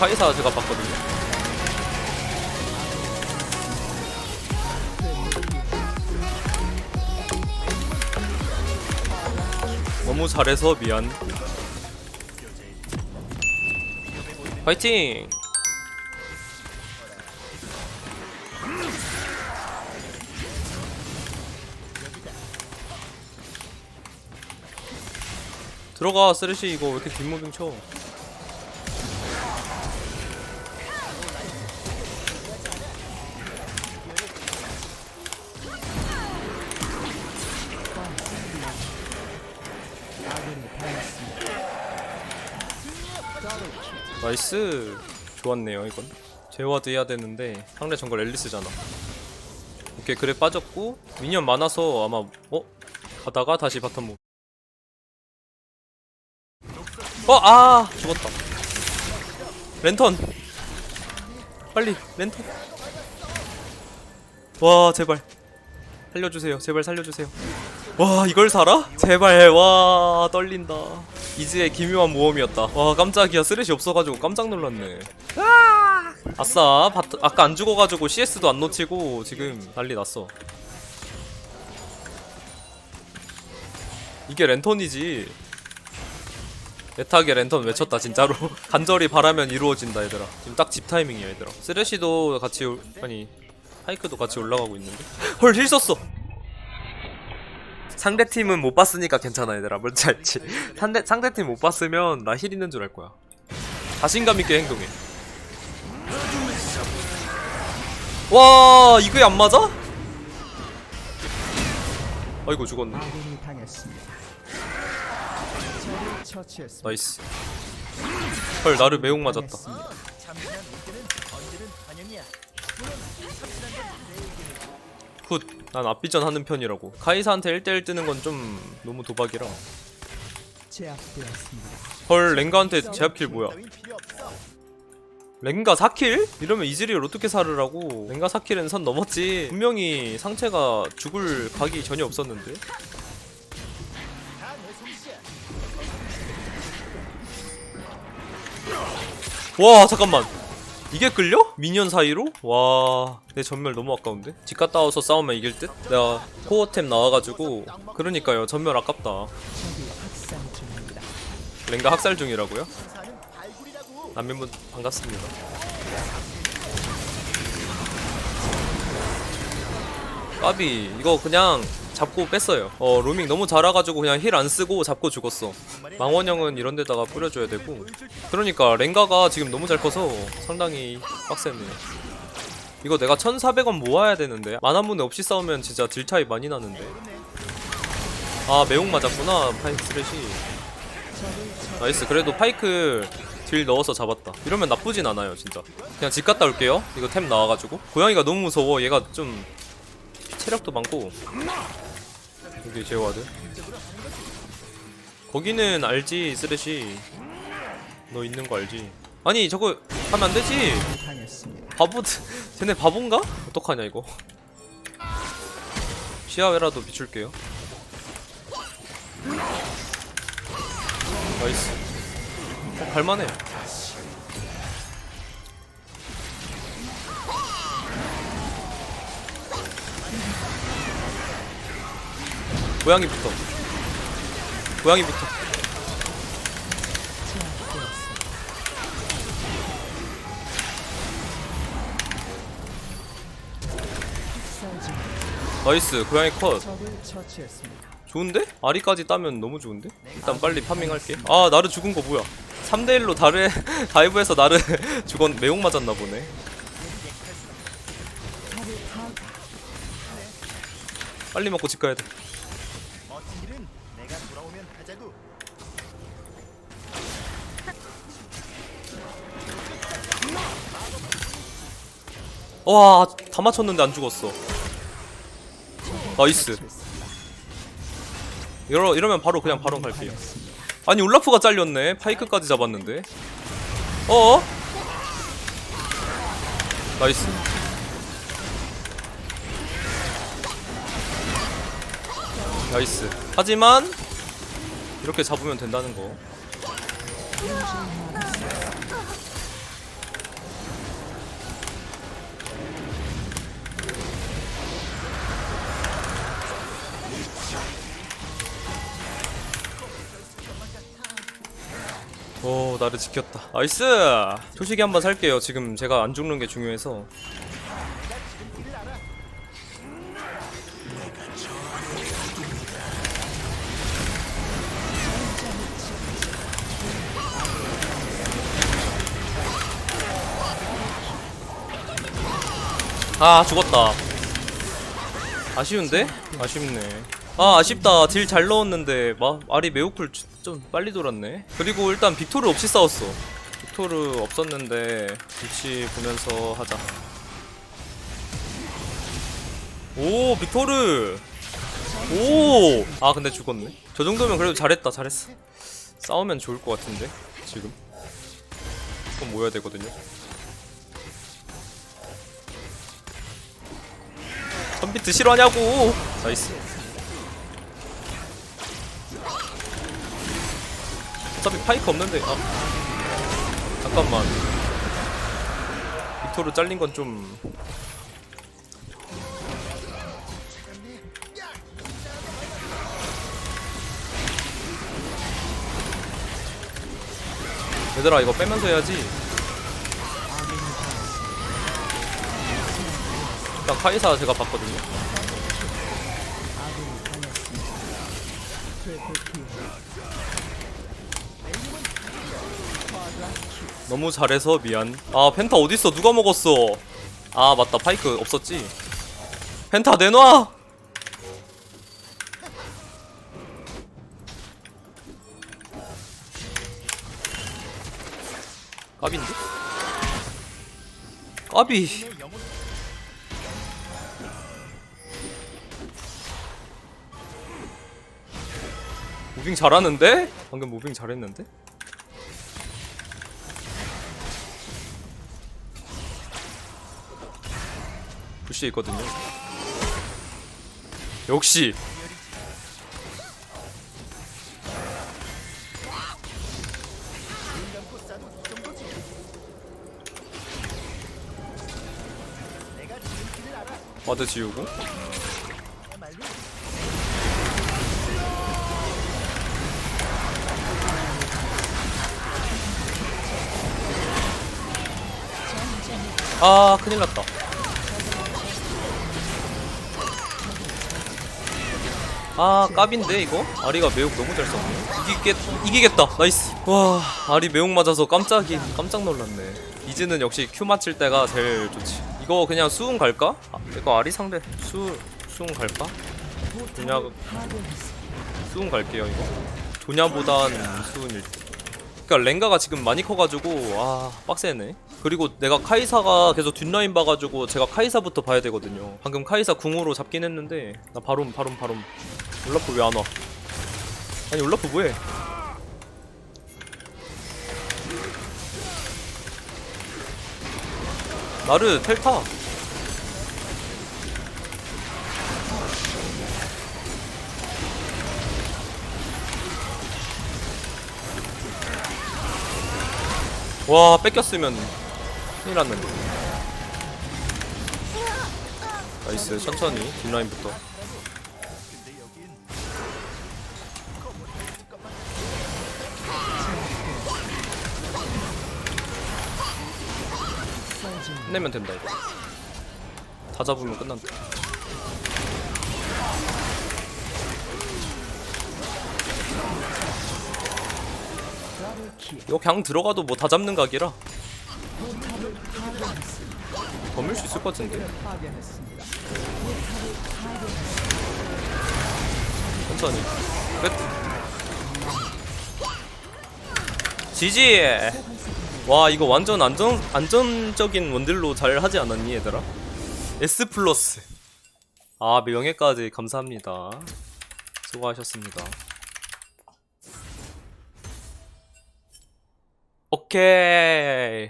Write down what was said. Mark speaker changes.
Speaker 1: 카이사 제가 봤거든요. 너무 잘해서 미안. 파이팅! 들어가 쓰레쉬 이거 왜 이렇게 뒷무빙 쳐? 나이스. 좋았네요 이건. 제와드 해야 되는데 상대 정글 앨리스잖아. 오케이 그래 빠졌고 미니언 많아서 아마 어? 가다가 다시 바텀 못 어! 아! 죽었다. 랜턴. 빨리 랜턴. 와 제발. 살려주세요. 제발 살려주세요 와 이걸 살아? 제발 와 떨린다. 이즈의 기묘한 모험이었다. 와 깜짝이야. 쓰레쉬 없어가지고 깜짝 놀랐네. 아싸 바트, 아까 안 죽어가지고 CS도 안 놓치고 지금 난리 났어. 이게 랜턴이지. 애타게 랜턴 외쳤다 진짜로. 간절히 바라면 이루어진다 얘들아. 지금 딱 집 타이밍이야 얘들아. 쓰레쉬도 같이 올, 아니 하이크도 같이 올라가고 있는데? 헐 힐 썼어 상대팀은 못 봤으니까 괜찮아 얘들아. 뭔지 알지. 상대, 상대팀 못 봤으면 나 힐 있는 줄 알 거야. 자신감 있게 행동해. 와 이게 안 맞아? 아이고 죽었네. 나이스. 헐 나를 매혹 맞았다 굿 난 앞비전 하는 편이라고. 카이사한테 1대1 뜨는 건 좀 너무 도박이라. 헐 랭가한테 제압킬 뭐야? 랭가 4킬? 이러면 이즈리얼 어떻게 살으라고? 랭가 4킬은 선 넘었지. 분명히 상체가 죽을 각이 전혀 없었는데. 와 잠깐만 이게 끌려? 미니언 사이로? 와, 내 전멸 너무 아까운데? 집 갔다 와서 싸우면 이길 듯? 내가 코어템 나와가지고 그러니까요 전멸 아깝다. 랭가 학살 중이라고요? 남편분 반갑습니다. 까비 이거 그냥 잡고 뺐어요. 어 로밍 너무 잘와가지고 그냥 힐 안 쓰고 잡고 죽었어. 망원 형은 이런 데다가 뿌려줘야 되고. 그러니까 랭가가 지금 너무 잘 커서 상당히 빡셌네요. 이거 내가 1,400원 모아야 되는데 만화문에 없이 싸우면 진짜 딜 차이 많이 나는데. 아 매혹 맞았구나 파이크 스레시. 나이스 그래도 파이크 딜 넣어서 잡았다 이러면 나쁘진 않아요 진짜 그냥 집 갔다 올게요 이거 템 나와가지고 고양이가 너무 무서워 얘가 좀 체력도 많고 여기 제어와드 거기는 알지 쓰레쉬? 너 있는 거 알지? 아니 저거 하면 안 되지. 바보 쟤네 바본가? 어떡하냐 이거? 시야회라도 비출게요. 나이스. 어, 갈만해. 고양이부터 고양이부터 나이스 고양이 컷. 좋은데? 아리까지 따면 너무 좋은데? 일단 빨리 파밍할게 아 나르 죽은 거 뭐야 3대1로 다르 다이브에서 나르 죽었 매혹 맞았나 보네 빨리 먹고 집 가야 돼 와, 다 맞췄는데 안 죽었어. 나이스. 이러, 이러면 바로 그냥 바로 갈게요. 아니, 울라프가 잘렸네. 파이크까지 잡았는데. 어어? 나이스. 나이스. 하지만, 이렇게 잡으면 된다는 거 오 나를 지켰다. 아이스! 소식이 한번 살게요. 지금 제가 안 죽는 게 중요해서. 아 죽었다. 아쉬운데? 아쉽네. 아 아쉽다. 딜 잘 넣었는데 마, 알이 매우쿨 주- 좀 빨리 돌았네. 그리고 일단 빅토르 없이 싸웠어. 빅토르 없었는데 위치 보면서 하자. 오 빅토르! 오아 근데 죽었네. 저 정도면 그래도 잘했다 잘했어. 싸우면 좋을 것 같은데 지금. 그럼 모여야 되거든요 선비트 싫어하냐고. 나이스. 어차피 파이크 없는데 아. 잠깐만. 빅토르 잘린 건 좀. 얘들아 이거 빼면서 해야지 일단 카이사 제가 봤거든요. 너무 잘해서 미안. 아 펜타 어딨어? 누가 먹었어? 아 맞다 파이크 없었지. 펜타 내놔. 까비인데? 까비. 무빙 잘하는데? 방금 무빙 잘했는데? 부시에 있거든요. 역시 와드 지우고 아 큰일 났다. 아 까빈데 이거? 아리가 매혹 너무 잘 썼네. 이기겠, 이기겠다. 나이스. 와 아리 매혹 맞아서 깜짝이 깜짝 놀랐네. 이즈는 역시 큐 맞힐 때가 제일 좋지. 이거 그냥 수은 갈까? 아, 이거 아리 상대. 수, 수은 갈까? 도냐,
Speaker 2: 파괴했습니다.
Speaker 1: 수은 갈게요 이거. 도냐보단 수은일 듯 그니까 랭가가 지금 많이 커가지고 아 빡세네 그리고 내가 카이사가 계속 뒷라인 봐가지고 제가 카이사부터 봐야 되거든요 방금 카이사 궁으로 잡긴 했는데 나 바롬 바롬 바롬 올라프 왜 안 와? 아니 올라프 뭐해? 나르 텔타 와 뺏겼으면 큰일 났는데. 나이스 천천히 뒷라인부터. 끝내면 된다 이거. 다 잡으면 끝난다 이거 그냥 들어가도 뭐 다 잡는 각이라. 범일 수 있을 것 같은데. 천천히. 끝. 지지! 와 이거 완전 안전 안전적인 원딜로 잘 하지 않았니 얘들아? S 플러스. 아 명예까지 감사합니다. 수고하셨습니다 오케이